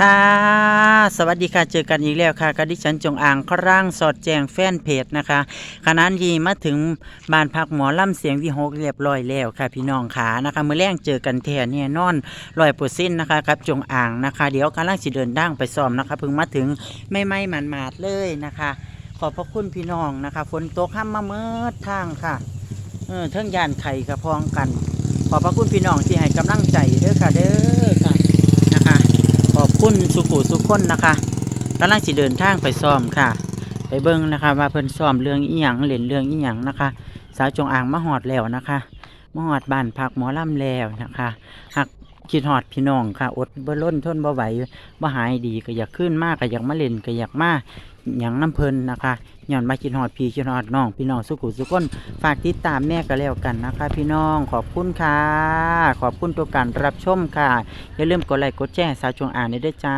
ค่ะ สวัสดีค่ะ เจอกันอีกแล้วค่ะกับดิฉันจงอ่างครั่งสอดแจงแฟนเพจนะคะขณะนี้มาถึงบ้านพักหมอลำเสียงวิหกเรียบร้อยแล้วค่ะ พี่น้องขานะคะเมื่อแรงเจอกันแท้แน่นอนร้อยปอร์เซ็นนะคะกับจงอ่างนะคะ เดี๋ยวกำลังสิเดินทางไปซ้อมนะคะเพิ่งมาถึงไม่ไม่หมันมาดเลยนะคะ ขอบพระคุณพี่น้องนะคะฝนตกห้ามมาเมื่อทางค่ะเออเทิงยานไข่กระพองกัน ขอบพระคุณพี่น้องที่ให้กำลังใจเด้อค่ะเด้อค่ะ คุณสุขุสุขคนนะคะกำลังสิเดินทางไปซ้อมค่ะ ไปเบิ้งนะคะว่าเพิ่นซ้อมเรื่องอีหยังเล่นเรื่องอีหยังนะคะ สาวจงอางมาหอดแล้วนะคะมาหอดบ้านพักหมอลำแล้วนะคะหัก คิดหอดพี่น้องค่ะ อดบ่ล้นทนบ่ไหวบ่หายดีก็อยากขึ้นมากก็อยากมาเล่นก็อยากมาหยังน้ำเพลินนะคะย้อนมาคิดหอดพี่คิดหอดน้อง พี่น้องสุขุสุขคนฝากติดตามแม่ก็แล้วกันนะคะ พี่น้องขอบคุณค่ะ ขอบคุณตัวการรับชมค่ะอย่าลืมกดไลค์กดแชร์สาวชวงอ่านด้วยจ้า